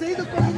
செய்து கொள்கிறேன்.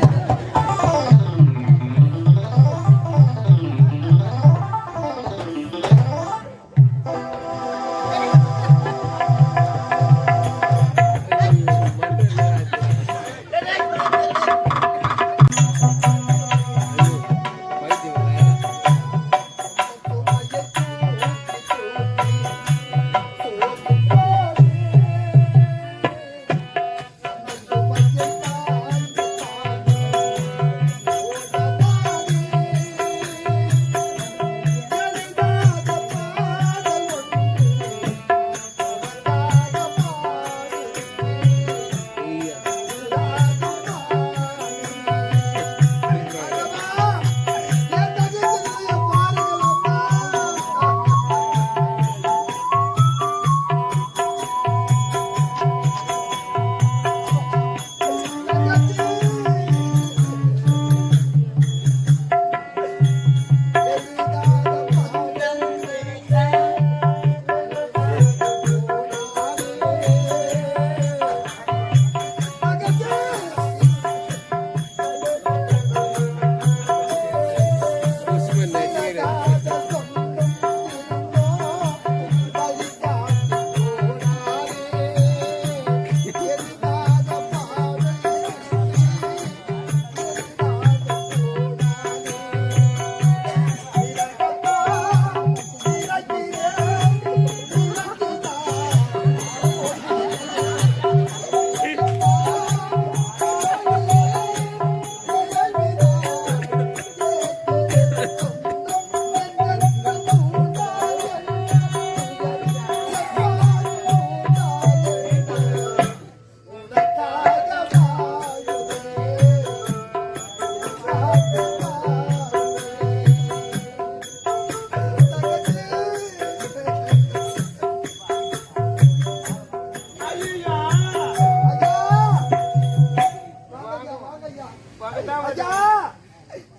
ஐயா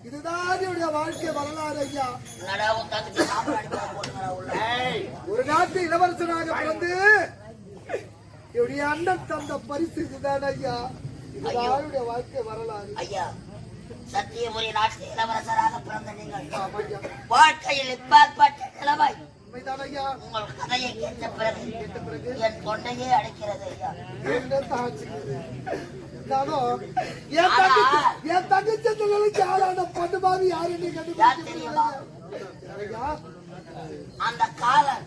இதுதான் என்னுடைய வாழ்க்கை வரலாறு ஐயா. ஒரு நாட்டு இளவரசனாக பிறந்து என்னுடைய அண்ணன் தந்த பரிசு இதுதான் ஐயா. இதுதான் என்னுடைய வாழ்க்கை வரலாறு. ஐயா சத்தியபுரி நாட்டில் இளவரசராக பிறந்த நீங்கள் வாழ்க்கையில் இப்பாற்பட்ட நிலைமை உங்கள் கதையை கேட்ட பிறகு என் தொண்டையே அடைக்கிறது ஐயா? இருந்தாலும் என் தங்கச்சி என் தங்கச்சி நிலைக்கு ஆளான பொண்ணு மாதிரி யார் தெரியுமா? கண்டுபிடிக்க அந்த காலன்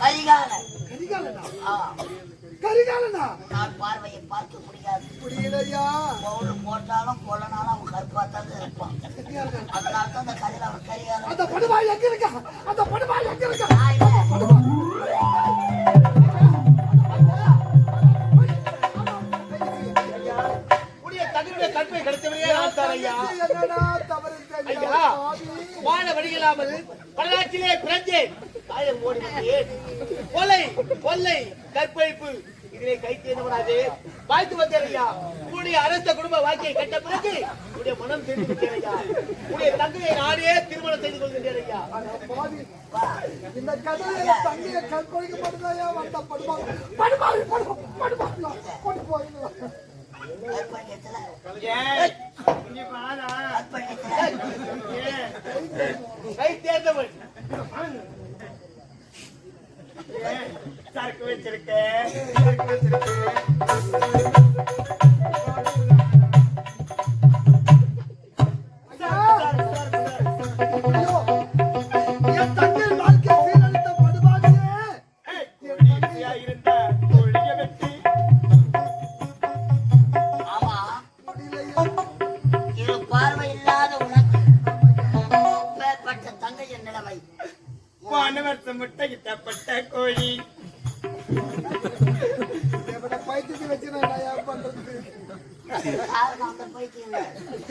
கரிகாலன்? கரிகாலனா கரிகாலனா? நான் பார்வையை பார்க்க முடியாது. புரியலையா பவுடர் போட்டாலும் கொல்லனாலும் அவன் கருப்பா தான் இருப்பான். அதனால தான் அந்த கதையில அவன் கரிகாலன் அந்த படுவாய் எங்க இருக்கா? அந்த படுவாய் எங்க இருக்கா? வாழ வழியில்லாமல் பல்லாற்றிலே பிறந்தேன் ஆயிரம் வந்தேன் கொலை கொள்ளை கற்பழிப்பு. இதிலே கை தேர்ந்தவனாக வாழ்த்து வந்தேன் ஐயா உன்னுடைய அரச குடும்ப வாழ்க்கையை கட்ட பிறகு உன்னுடைய மனம் தெரிந்து விட்டேன் ஐயா உன்னுடைய தங்கையை நானே திருமணம் செய்து கொள்கின்றேன் ஐயா. இந்த கதையில தங்கைய வந்த படுவாய் கொண்டு போயிடலாம் சரக்கு வச்சிருக்கேன் சரக்கு வச்சிருக்கேன்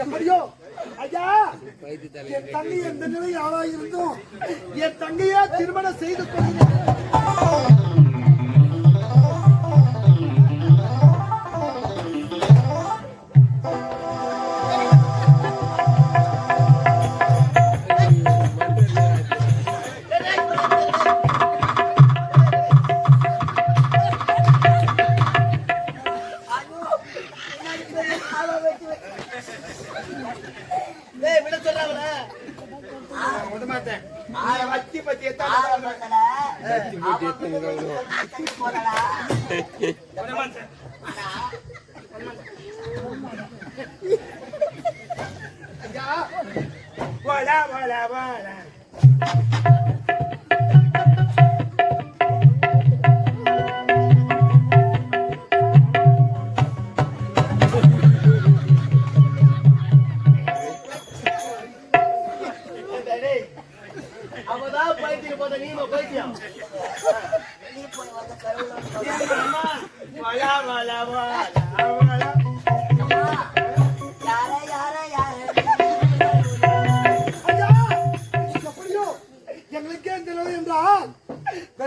எப்படியோ, ஐயா, என் தங்கை எந்த நிலை ஆளாயிருந்தும் என் தங்கையா திருமணம் செய்து கொள்கிறேன். அவன் தள்ளி போனடா.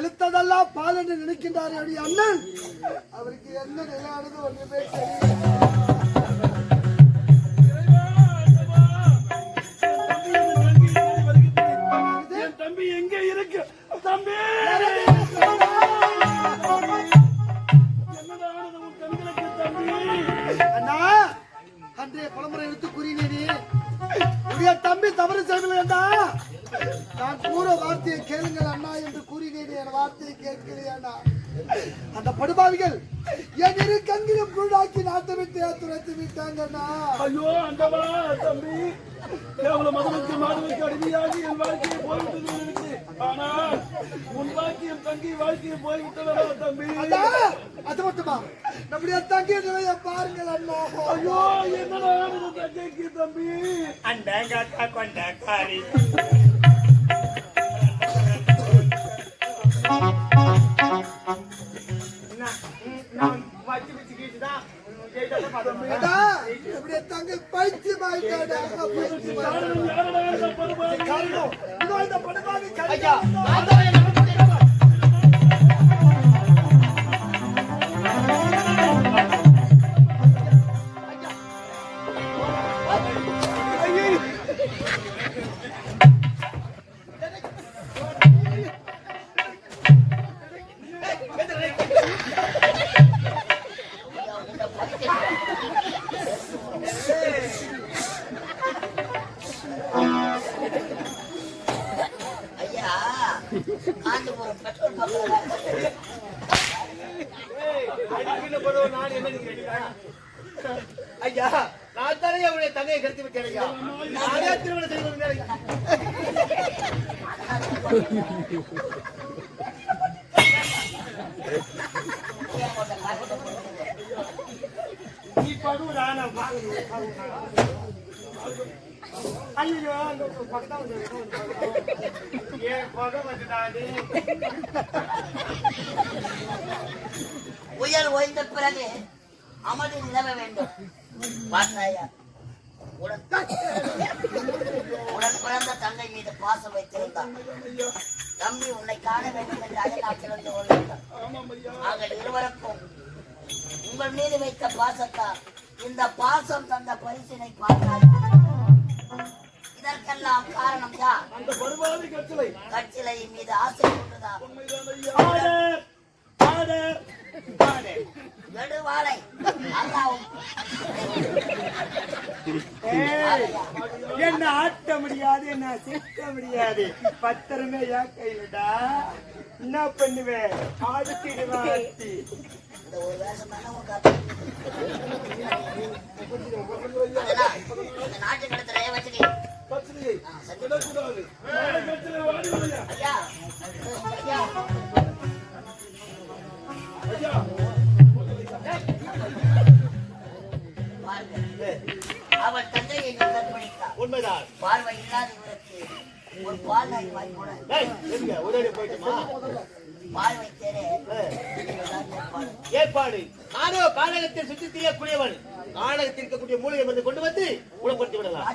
வெளுத்ததெல்லாம் பால் என்று நினைக்கின்றார் என்னுடைய அண்ணன். அவருக்கு என்ன நிலையானது ஒன்றுமே தம்பி எங்க இருக்கு? தம்பி! அண்ணா அன்றைய பலமுறை எடுத்து கூறினேனே. உடைய தம்பி தவறு செய்யவில்லை அண்ணா நான் கூற வார்த்தையை கேளுங்கள் அண்ணா என்று கூறினேனே என் வார்த்தையை அண்ணா. அந்த படுபாவிகள் என் இரு கண்களும் குழாக்கி நாட்டை விட்டு துரைத்து விட்டாங்க அண்ணா. ஐயோ அண்டவா தம்பி கேவல மதனுக்கு மாதனுக்கு அடிமையாகி என் வாழ்க்கையை போய்விட்டது இருக்கு ஆனால் உன் வாழ்க்கையும் தங்கி வாழ்க்கையை போய்விட்டதா தம்பி? அண்ணா அது மட்டுமா? நம்முடைய தங்கி நிலையை பாருங்கள் அண்ணா. ஐயோ என்னடா ஆனது தங்கைக்கு தம்பி? அண்டங்காத்தா கொண்டக்காரி அண்ணா நம்முடைய தங்கை பைத்தியமாயிட்டாடா பைத்தியமாயிட்டாடா ஐயா நான் தானே அவருடைய தங்கையை கருத்து விட்டேன் ஐயா. நானே திருமணம் செய்து ஐயா. ஒரு பக்கம் ஏன் பகம் வந்துட்டாது புயல் ஓய்ந்த பிறகு அமைதி நிலவ வேண்டும். பார்த்தாயா உடன் பிறந்த தங்கை மீது பாசம் வைத்திருந்தான் தம்பி உன்னை காண வேண்டும் என்று அயல்நாட்டிலிருந்து வருகிறார் நாங்கள் இருவருக்கும் உங்கள் மீது வைத்த பாசத்தால் இந்த பாசம் தந்த பரிசினை பார்த்தாய் இதற்கெல்லாம் காரணம் யார்? கச்சிலை மீது ஆசை கொண்டுதான். நெடுவாளை என்ன ஆட்ட முடியாது என்ன சிக்க முடியாது. பத்திரமே என் கையிலடா. என்ன பண்ணுவேன் ஆடித்திடுவேன் ஆட்டி. ஒரு வேஷம் நாட்டு ஐயா ஐயா. ஐயா. உண்மைதான் பார்வை இல்லாத இவருக்கு ஒரு பால் நாய் வாங்கி உடனே போயிட்டுமா? பார்வை தேரே ஏற்பாடு. ஏற்பாடு. நானோ கானகத்தில் சுற்றி திரியக்கூடியவன். கானகத்தில் இருக்கக்கூடிய மூலிகை வந்து கொண்டு வந்து குணப்படுத்தி விடலாம்.